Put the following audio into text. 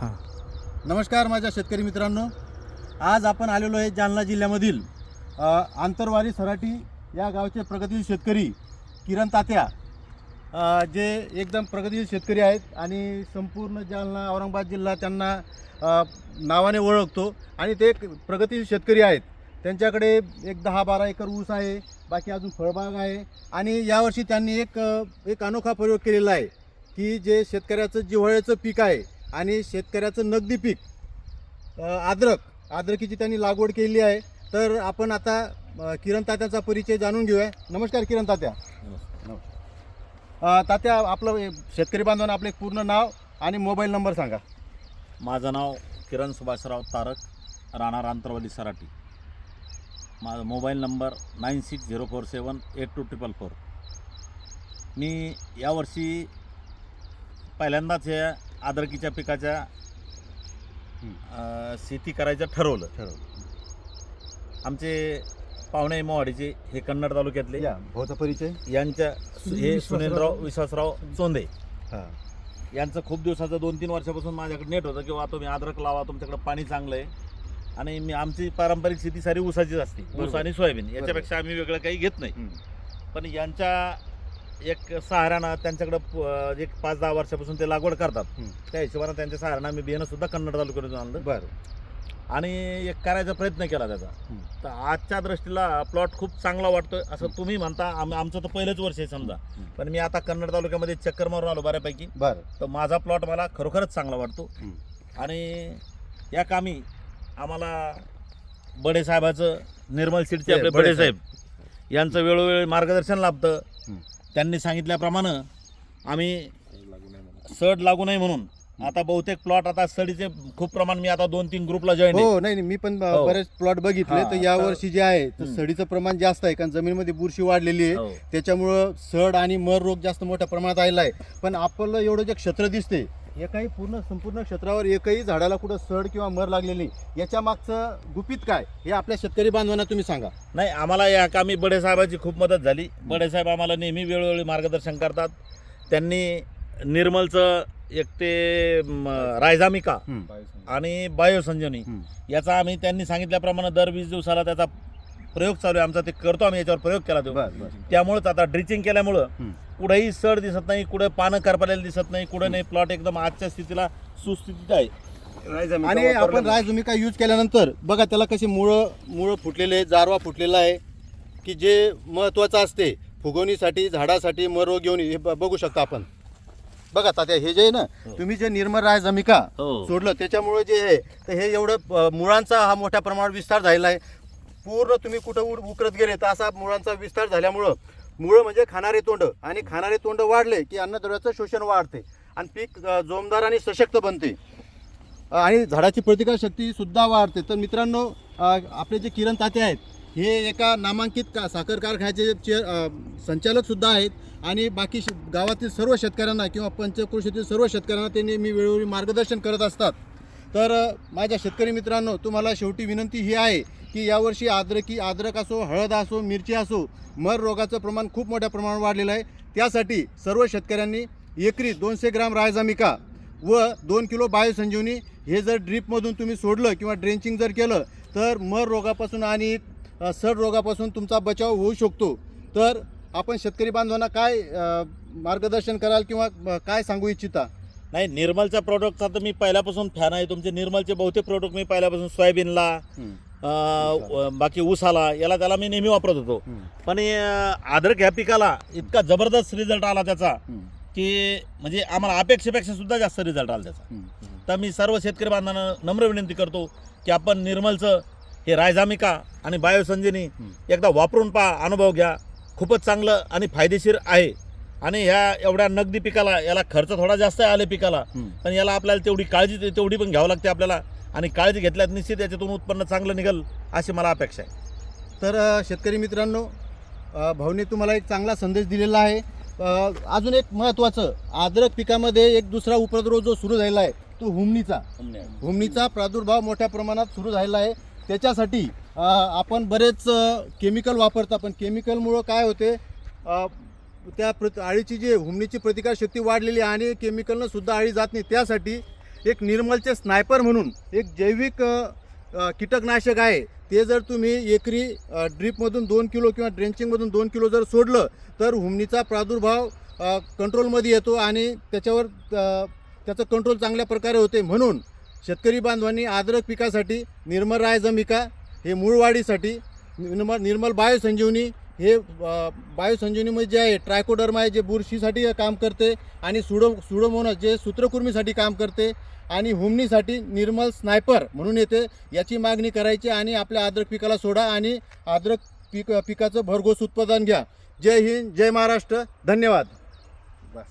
हां. नमस्कार माझ्या शेतकरी मित्रांनो. आज आपण आलेलो आहे जालना जिल्ह्यामधील आंतरवारी सराठी सराटी या गावचे प्रगतीशील शेतकरी किरण तात्या. जे एकदम प्रगतीशील शेतकरी आहेत आणि संपूर्ण जालना औरंगाबाद जिल्हा त्यांना नावाने ओळखतो आणि ते एक प्रगतीशील शेतकरी आहेत. त्यांच्याकडे एक दहा बारा एकर ऊस आहे बाकी अजून फळबाग आहे आणि यावर्षी त्यांनी एक एक अनोखा प्रयोग केलेला आहे की जे शेतकऱ्याचं जिव्हाळ्याचं पीक आहे आणि शेतकऱ्याचं नगदी पीक आद्रक आद्रकीची त्यांनी लागवड केली आहे. तर आपण आता किरण तात्याचा परिचय जाणून घेऊया. नमस्कार किरण तात्या. तात्या आपलं शेतकरी बांधवांना आपलं एक पूर्ण नाव आणि मोबाईल नंबर सांगा. माझं नाव किरण सुभाषराव तारक राणार आंतरवाली सराटी. माझा mobile number nine six zero four seven eight two triple four. मी यावर्षी पहिल्यांदाच या आदरकीच्या पिकाच्या अं, शेती करायचं ठरवलं. आमचे पाहुणे मोवाडीचे हे कन्नड तालुक्यातले. या भाऊचा परिचय? यांच्या हे सुनेंद्रराव विश्वासराव चोंदे हां. यांचं खूप दिवसाचं दोन तीन वर्षापासून माझ्याकडे नेट होतं किंवा तुम्ही अद्रक लावा तुमच्याकडे पाणी चांगलं आहे आणि मी आमची पारंपरिक शेती सारी ऊसाचीच असते ऊस बरोबर. आणि सोयाबीन याच्यापेक्षा आम्ही वेगळं काही घेत नाही. पण यांच्या एक सहाऱ्यानं त्यांच्याकडं प- एक पाच दहा वर्षापासून ते लागवड करतात. त्या हिशोबानं त्यांच्या सहाऱ्यानं आम्ही बियाणं सुद्धा कन्नड तालुक्यातून आणलं बरं आणि एक करायचा प्रयत्न केला त्याचा. तर आजच्या दृष्टीला प्लॉट खूप चांगला वाटतोय असं तुम्ही म्हणता आम- आमचं तर पहिलंच वर्ष आहे समजा. पण मी आता कन्नड तालुक्यामध्ये चक्कर मारून आलो बऱ्यापैकी बरं तर माझा प्लॉट मला खरोखरच चांगला वाटतो. आणि या कामी आम्हाला बडे साहेबाचं निर्मल सीटचे आपले बडे बडे साहेब यांचं वेळोवेळी मार्गदर्शन लाभतं. त्यांनी सांगितल्याप्रमाणे आम्ही सड लागू नये म्हणून आता बहुतेक प्लॉट आता सडीचे खूप प्रमाण मी आता दोन तीन ग्रुपला जॉईन हो नाही नाही, मी पण हो. बरेच प्लॉट बघितले हां, तर या तर- वर्षी जे आहे तर हम्म. सडीचं प्रमाण जास्त आहे कारण जमिनीमध्ये बुरशी वाढलेली आहे हो. त्याच्यामुळं सड आणि मर रोग जास्त मोठ्या प्रमाणात आलेला आहे पण आपलं एवढं जे क्षेत्र दिसते एकाही पूर्ण संपूर्ण क्षेत्रावर एकही झाडाला कुठं सड किंवा मर लागलेली नाही. याच्या मागचं गुपित काय? हे आपल्या शेतकरी बांधवांना तुम्ही सांगा. नाही आम्हाला या कामी बडे साहेबाची खूप मदत झाली. बडे साहेब आम्हाला नेहमी वेळोवेळी मार्गदर्शन करतात. त्यांनी निर्मलचं एक ते म, रायझामिका आणि बायोसंजीवनी हम्म. याचा आम्ही त्यांनी सांगितल्याप्रमाणे दर वीस दिवसाला त्याचा प्रयोग चालू आहे. आमचा ते करतो आम्ही याच्यावर प्रयोग केला तो. बर बर. त्यामुळेच आता ड्रिचिंग केल्यामुळं हम्म. कुठेही सड दिसत नाही कुठे पानं करपलेलं दिसत नाही कुठे नाही. प्लॉट एकदम आजच्या स्थितीला सुस्थितीत आहे. आणि आपण रायझुमिका यूज केल्यानंतर बघा त्याला कशी मुळं मुळं फुटलेले आहे जारवा फुटलेला आहे की जे महत्त्वाचं असते फुगवणीसाठी झाडासाठी मर रोग घेऊन हे ब- बघू शकता आपण. बघा तात्या हे जे आहे ना हो. तुम्ही जे निर्मल रायझमिका हो. सोडलं त्याच्यामुळे जे आहे तर हे एवढं अ, मुळांचा हा मोठ्या प्रमाणात विस्तार झालेला आहे. पूर्ण तुम्ही कुठं उड उकरत गेले तर असा मुळांचा विस्तार झाल्यामुळं. मुळं म्हणजे खाणारे तोंड. आणि खाणारे तोंड वाढले की अन्नद्रव्याचं शोषण वाढते. आणि पीक जोमदार आणि सशक्त बनते. आणि झाडाची प्रतिकारशक्ती सुद्धा वाढते. तर मित्रांनो आपले जे किरण ताते आहेत हे एका नामांकित का साखर कारखान्याचे चे संचालकसुद्धा संचालक सुद्धा आहेत. आणि बाकी श- गावातील सर्व शेतकऱ्यांना किंवा पंचकृषीतील सर्व शेतकऱ्यांना ते नेहमी वेळोवेळी मार्गदर्शन करत असतात. तर माझ्या शेतकरी मित्रांनो तुम्हाला शेवटी विनंती ही आहे की यावर्षी आद्रकी आद्रक असो हळद असो मिरची असो मर रोगाचं प्रमाण खूप मोठ्या प्रमाणात वाढलेलं आहे. त्यासाठी सर्व शेतकऱ्यांनी एकरी दोनशे ग्राम रायझामिका व दोन किलो बायोसंजीवनी हे जर ड्रीपमधून तुम्ही सोडलं किंवा ड्रेंचिंग जर केलं तर मर रोगापासून आणि सड रोगापासून तुमचा बचाव होऊ शकतो. तर आपण शेतकरी बांधवांना काय मार्गदर्शन कराल किंवा काय सांगू इच्छिता? नाही निर्मलच्या प्रोडक्टचा तर मी पहिल्यापासून फॅन आहे. तुमचे निर्मलचे बहुतेक प्रोडक्ट मी पहिल्यापासून सोयाबीनला अं, बाकी ऊसाला याला त्याला मी नेहमी वापरत होतो. पण हे, अं, अद्रक ह्या पिकाला इतका जबरदस्त रिझल्ट आला त्याचा की म्हणजे आम्हाला अपेक्षेपेक्षा सुद्धा जास्त रिझल्ट आला त्याचा. तर मी सर्व शेतकरी बांधवांना नम्र विनंती करतो की आपण निर्मलचं हे रायझामिका आणि बायोसंजीनी. एकदा वापरून पहा अनुभव घ्या. खूपच चांगलं आणि फायदेशीर आहे. आणि ह्या एवढ्या नगदी पिकाला याला खर्च थोडा जास्त आले पिकाला पण याला आपल्याला तेवढी काळजी तेवढी पण घ्यावं लागते आपल्याला. आणि काळजी घेतल्यात निश्चित याच्यातून उत्पन्न चांगलं निघेल अशी मला अपेक्षा आहे. तर शेतकरी मित्रांनो भाऊने तुम्हाला एक चांगला संदेश दिलेला आहे. अजून एक महत्त्वाचं आद्रक पिकामध्ये एक दुसरा उपद्रव जो सुरू झालेला आहे तो हुमणीचा. हुमणीचा प्रादुर्भाव मोठ्या प्रमाणात सुरू झालेला आहे. त्याच्यासाठी आपण बरेच केमिकल वापरता पण केमिकलमुळं काय होते त्या प्र आळीची जी हुमणीची प्रतिकारशक्ती वाढलेली आहे आणि केमिकलनं सुद्धा आळी जात नाही त्यासाठी एक निर्मलचे स्नायपर म्हणून एक जैविक कीटकनाशक आहे. ते जर तुम्ही एकरी ड्रीपमधून दोन किलो किंवा ड्रेंचिंगमधून दोन किलो जर सोडलं तर हुमणीचा प्रादुर्भाव कंट्रोलमध्ये येतो आणि त्याच्यावर त्याचं कंट्रोल चांगल्या प्रकारे होते. म्हणून शेतकरी बांधवांनी आद्रक पिकासाठी निर्मल राय जमिका हे मूळवाढीसाठी निर्मल निर्मल बायोसंजीवनी हे बायोसंजीवनीमध्ये जे आहे ट्रायकोडर्मा आहे जे बुरशीसाठी काम करते आणि सुडो सुडोमोनस जे सूत्रकुर्मीसाठी काम करते आणि हुमणीसाठी निर्मल स्नायपर म्हणून येते याची मागणी करायची आणि आपल्या अद्रक पिकाला सोडा आणि अद्रक पीक पिकाचं भरघोस उत्पादन घ्या. जय हिंद जय महाराष्ट्र. धन्यवाद. बस.